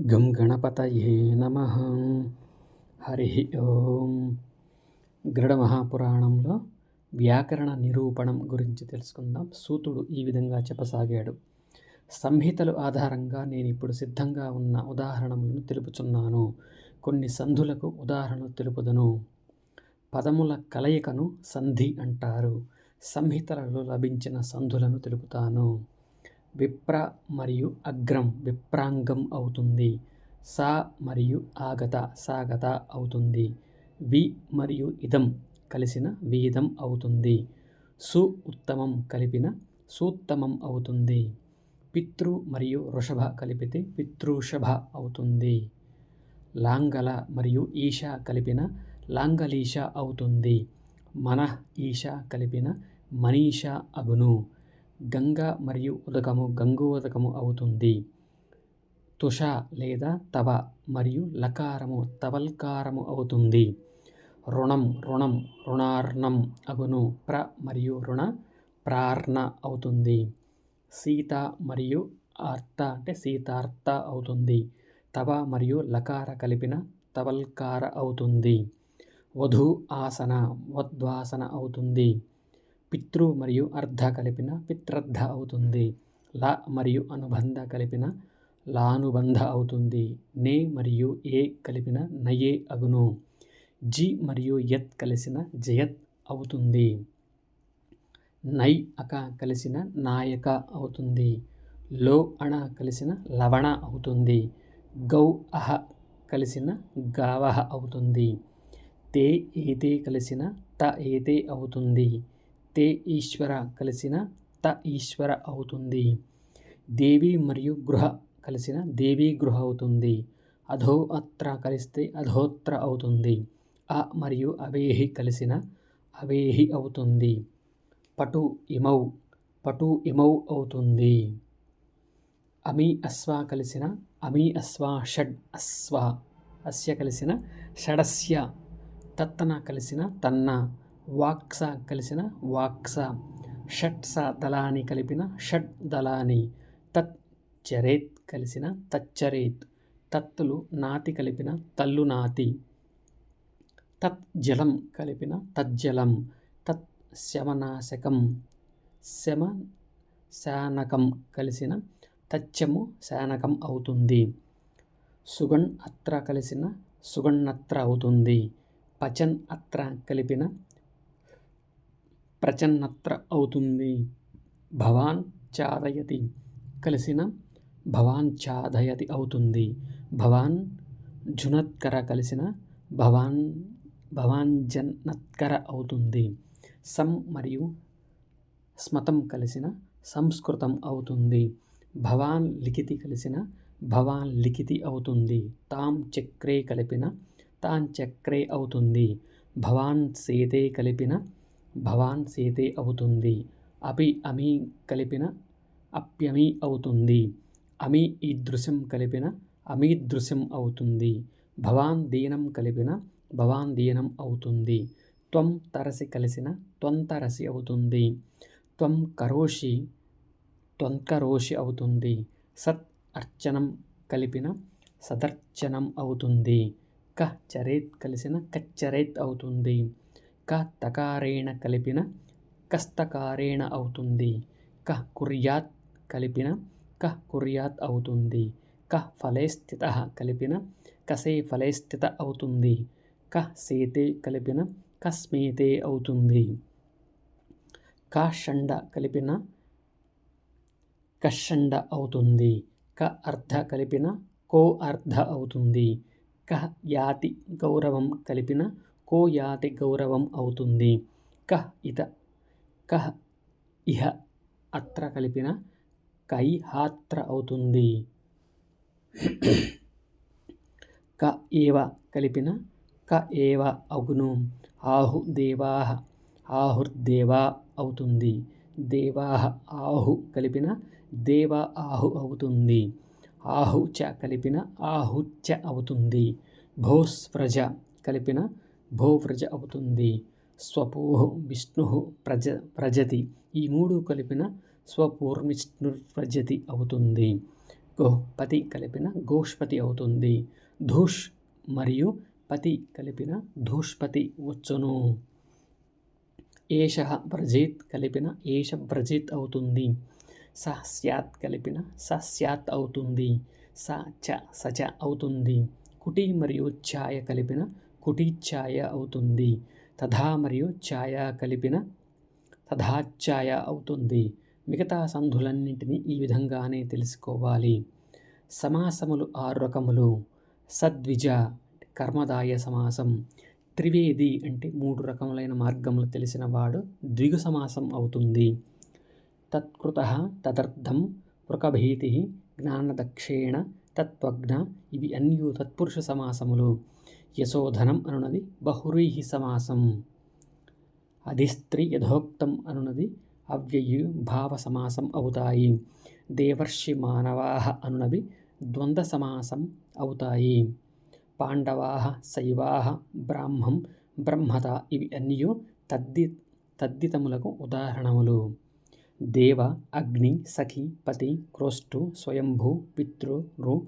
గం గణపతయే నమ. హరి ఓం. గరుడ మహాపురాణంలో వ్యాకరణ నిరూపణం గురించి తెలుసుకుందాం. సూతుడు ఈ విధంగా చెప్పసాగాడు. సంహితలు ఆధారంగా నేను ఇప్పుడు సిద్ధంగా ఉన్న ఉదాహరణలను తెలుపుచున్నాను. కొన్ని సంధులకు ఉదాహరణలు తెలుపుదను. పదముల కలయికను సంధి అంటారు. సంహితలలో లభించిన సంధులను తెలుపుతాను. విప్ర మరియు అగ్రం విప్రాంగం అవుతుంది. సా మరియు ఆగత సాగత అవుతుంది. వి మరియు ఇదం కలిసిన వీదం అవుతుంది. సు ఉత్తమం కలిపిన సూత్తమం అవుతుంది. పితృ మరియు వృషభ కలిపితే పితృషభ అవుతుంది. లాంగల మరియు ఈష కలిపిన లాంగలీష అవుతుంది. మన ఈష కలిపిన మనీష అగును. గంగ మరియు ఉదకము గంగోదకము అవుతుంది. తుష లేదా తవ మరియు లకారము తవల్కారము అవుతుంది. రుణం రుణం రుణార్ణం అగును ప్ర మరియు రుణ ప్రార్ణ అవుతుంది. సీత మరియు అర్థ అంటే సీతార్థ అవుతుంది. తవ మరియు లకార కలిపిన తవల్కార అవుతుంది. వధు ఆసన వద్వాసన అవుతుంది. పితృ మరియు అర్ధ కలిపిన పిత్రర్ధ అవుతుంది. ల మరియు అనుబంధ కలిపిన లానుబంధ అవుతుంది. నే మరియు ఏ కలిపిన నయే అగును. జి మరియు యత్ కలిసిన జయత్ అవుతుంది. నై అక కలిసిన నాయక అవుతుంది. లో అణ కలిసిన లవణ అవుతుంది. గౌ అహ కలిసిన గావహ అవుతుంది. తే ఏతే కలిసిన త ఏతే అవుతుంది. తే ఈశ్వర కలిసిన త ఈశ్వర అవుతుంది. దేవి మరియు గృహ కలిసిన దేవీ గృహ అవుతుంది. అధో అత్ర కలిస్తే అధోత్ర అవుతుంది. అ మరియు అవేహి కలిసిన అవేహి అవుతుంది. పటు ఇమౌ పటు ఇమౌ అవుతుంది. అమి అశ్వ కలిసిన అమి అశ్వ షడ్ అశ్వ అస్య కలిసిన షడస్య తత్తన కలిసిన తన్న వాక్స కలిసిన వాక్స షట్స దళాని కలిపిన షట్ దళాని తత్ చరేత్ కలిసిన తచ్చరేత్ తత్తులు నాతి కలిపిన తల్లు నాతి తత్ జలం కలిపిన తజ్జలం తత్ శమనాశకం శమ శానకం కలిసిన తచ్చము శానకం అవుతుంది. సుగణ్ అత్ర కలిసిన సుగణత్ర అవుతుంది. పచన్ అత్ర కలిపిన ప్రచన్నత్ర అవుతుంది భవాన్ చాదయతి. కలిసిన భవాన్ చాదయతి అవుతుంది భవాన్ జునత్కర కలిసిన భవాన్ భవాన్ జన్నత్కర అవుతుంది సం మరియు స్మతం కలిసిన సంస్కృతం అవుతుంది భవాన్ లిఖితి కలిసిన భవాన్ లిఖితి అవుతుంది తాం చక్రే కలిపిన తాన్ చక్రే అవుతుంది భవాన్ సేతే కలిపిన భవాన్ సీతే అవుతుంది. అపి అమి కలిపిన అప్యమి అవుతుంది. అమి ఈదృశ్యం కలిపిన అమీదృశం అవుతుంది. భవాన్ దీనం కలిపిన భవాన్ దీనం అవుతుంది. త్వం తరసి కలిసిన త్వంతరసి అవుతుంది. త్వం కరోషి త్వంకరోషి అవుతుంది. సత్ అర్చనం కలిపిన సదర్చనం అవుతుంది. క చరేత్ కలిసిన కచ్చరేత్ అవుతుంది. క తకారేణ కలిపిన కస్తకారేణ అవుతుంది. క కుర్యాత్ కలిపిన క కుర్యాత్ అవుతుంది. క ఫలే స్థిత కలిపిన కసే ఫలే స్థిత అవుతుంది. క సేతే కలిపిన కస్మేతే అవుతుంది. క షండ కలిపిన కషండ అవుతుంది. క అర్ధ కలిపిన కో అర్ధ అవుతుంది. క యాతి గౌరవం కలిపిన కో యాతి గౌరవం అవుతుంది. కహ్ ఇత కహ్ ఇహ అత్ర కలిపిన కై హాత్ర అవుతుంది. క ఏవ కలిపిన క ఏవ అగును. ఆహు దేవా ఆహుర్దేవా అవుతుంది. దేవా ఆహు కలిపిన దేవ ఆహు అవుతుంది. ఆహు చ కలిపిన ఆహుచ అవుతుంది. భోస్వ్రజ కలిపిన భోవ్రజ అవుతుంది. స్వపోహ విష్ణు ప్రజ ప్రజతి. ఈ మూడు కలిపిన స్వపూర్విష్ణు ప్రజతి అవుతుంది. గోపతి కలిపిన గోష్పతి అవుతుంది. ధూష్ మరియు పతి కలిపిన ధూష్పతి వచ్చును. ఏష వ్రజేత్ కలిపిన ఏష వ్రజిత్ అవుతుంది. స స్యాత్ కలిపిన స స్యాత్ అవుతుంది. స చ సచ అవుతుంది. కుటి మరియు ఛాయ కలిపిన కుటి ఛాయ అవుతుంది. తథా మరియు ఛాయ కలిపిన తథాఛాయ అవుతుంది. మిగతా సంధులన్నింటినీ ఈ విధంగానే తెలుసుకోవాలి. సమాసములు ఆరు రకములు. సద్విజ కర్మదాయ సమాసం. త్రివేది అంటే మూడు రకములైన మార్గములు తెలిసిన వాడు ద్విగు సమాసం అవుతుంది. తత్కృత తదర్థం వృకభీతి జ్ఞానదక్షేణ తత్వజ్ఞ ఇవి అన్యు తత్పురుష సమాసములు. యశోధనం అనున్నది బహురీహి సమాసం. అధిస్త్రీ యథోక్తం అనున్నది అవ్యయు భావ సమాసం అవుతాయి. దేవర్షి మానవాహ అనునవి ద్వంద్వ సమాసం అవుతాయి. పాండవాహ శైవాహ బ్రాహ్మం బ్రహ్మత ఇవి అన్నీ తద్ది తద్దితములకు ఉదాహరణములు. దేవ అగ్ని సఖి పతి క్రోష్టు స్వయంభూ పితృ నృ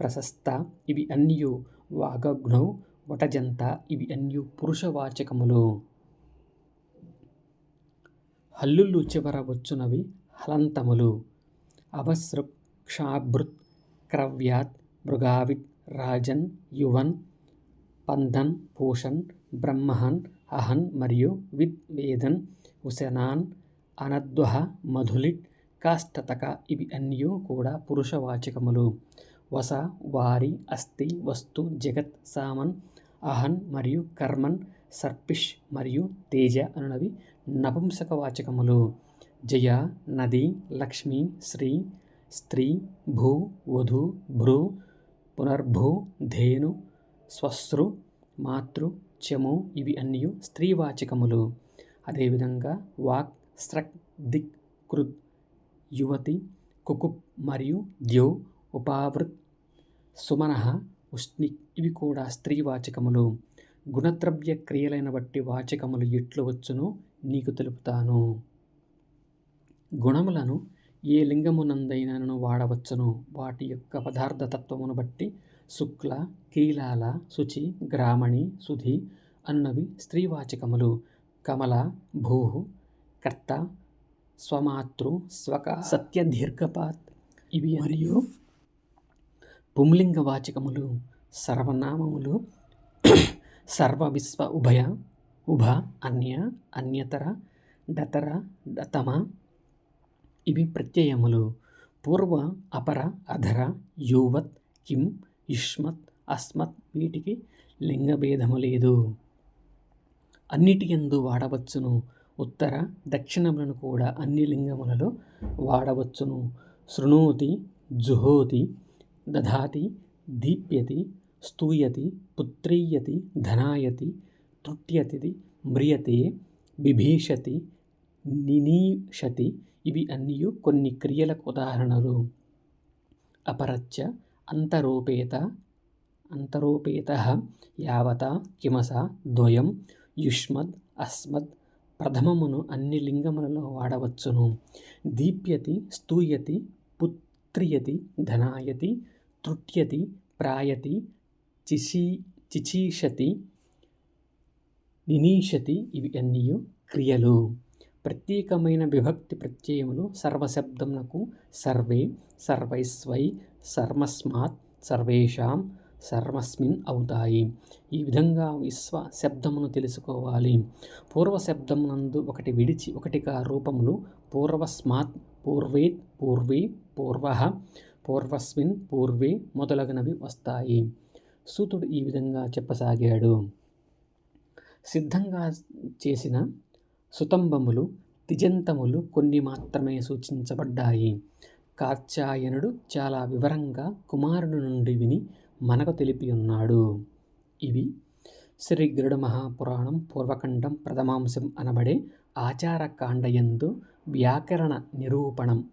ప్రశస్త ఇవి అన్నీ వాగగ్నౌ వటజంత ఇవి అన్నీ పురుషవాచకములు. హల్లులు చివర వచ్చునవి హలంతములు. అవసృప్ క్షాభృత్ క్రవ్యాత్ మృగావిత్ రాజన్ యువన్ పంధన్ పూషన్ బ్రహ్మహన్ అహన్ మరియు విద్ వేదన్ హుసెనాన్ అనద్వహ మధులిట్ కాష్టతక ఇవి అన్యూ కూడా పురుషవాచకములు. వస వారి అస్థి వస్తు జగత్ సామన్ అహన్ మరియు కర్మన్ సర్పిష్ మరియు తేజ అనునవి నపుంసకవాచకములు. జయ నది లక్ష్మి శ్రీ స్త్రీ భూ వధు భ్రూ పునర్భూ ధేను స్వశ్రు మాతృ చము ఇవి అన్నీ స్త్రీవాచకములు. అదేవిధంగా వాక్ స్రక్ దిక్ కృత్ యువతి కుకుప్ మరియు ద్యౌ ఉపావృత్ సుమనః ఉష్ణి ఇవి కూడా స్త్రీవాచకములు గుణద్రవ్య క్రియలైన బట్టి వాచకములు ఎట్లు వచ్చునో నీకు తెలుపుతాను. గుణములను ఏ లింగమునందైనను వాడవచ్చును? వాటి యొక్క పదార్థతత్వమును బట్టి శుక్ల కీలాల శుచి గ్రామణి సుధి అన్నవి స్త్రీవాచకములు కమల భూ కర్త స్వమాతృ స్వక సత్య దీర్ఘపాత్ ఇవి మరియు పుంలింగ వాచకములు సర్వనామములు సర్వ విశ్వ ఉభయ ఉభ అన్య అన్యతర డతర డతమ ఇవి ప్రత్యయములు. పూర్వ అపర అధర యూవత్ కిం యుష్మత్ అస్మత్ వీటికి లింగభేదము లేదు. అన్నిటి ఎందు వాడవచ్చును. ఉత్తర దక్షిణములను కూడా అన్ని లింగములలో వాడవచ్చును. శృణోతి జుహోతి దధాతి దీప్యతి స్తూయతి పుత్రీయతి ధనాయతి తృట్యతి మ్రియతే బిభీషతి నినీషతి ఇవి అన్నీ కొన్ని క్రియలకు ఉదాహరణలు. అపరచ్చ అంతరోపేత అంతరోపేత యావత కిమస ద్వయం యుష్మద్ అస్మద్ ప్రథమమును అన్ని లింగములలో వాడవచ్చును. దీప్యతి స్తూయతి పుత్రియతి ధనాయతి తృట్యతి ప్రాయతి చిషీ చిచీషతి నినీషతి ఇవి అన్నీ క్రియలు. ప్రత్యేకమైన విభక్తి ప్రత్యయములు సర్వశబ్దమునకు సర్వే సర్వైస్వై సర్వస్మాత్ సర్వేషాం సర్వస్మిన్ అవుతాయి. ఈ విధంగా విశ్వ శబ్దమును తెలుసుకోవాలి. పూర్వ శబ్దమునందు ఒకటి విడిచి ఒకటిగా రూపములు పూర్వస్మాత్ పూర్వేత్ పూర్వే పూర్వ పూర్వస్మిన్ పూర్వే మొదలగునవి వస్తాయి. సూతుడు ఈ విధంగా చెప్పసాగాడు. సిద్ధంగా చేసిన సుతంబములు తిజంతములు కొన్ని మాత్రమే సూచించబడ్డాయి. కాత్యాయనుడు చాలా వివరంగా కుమారుడు నుండి విని మనకు తెలిపి ఉన్నాడు ఇవి శ్రీ గరుడ మహాపురాణం పూర్వఖండం ప్రథమాంశం అనబడే ఆచారకాండయందు వ్యాకరణ నిరూపణం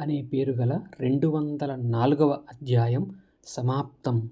అనే పేరు గల రెండు వందల నాలుగవ అధ్యాయం సమాప్తం.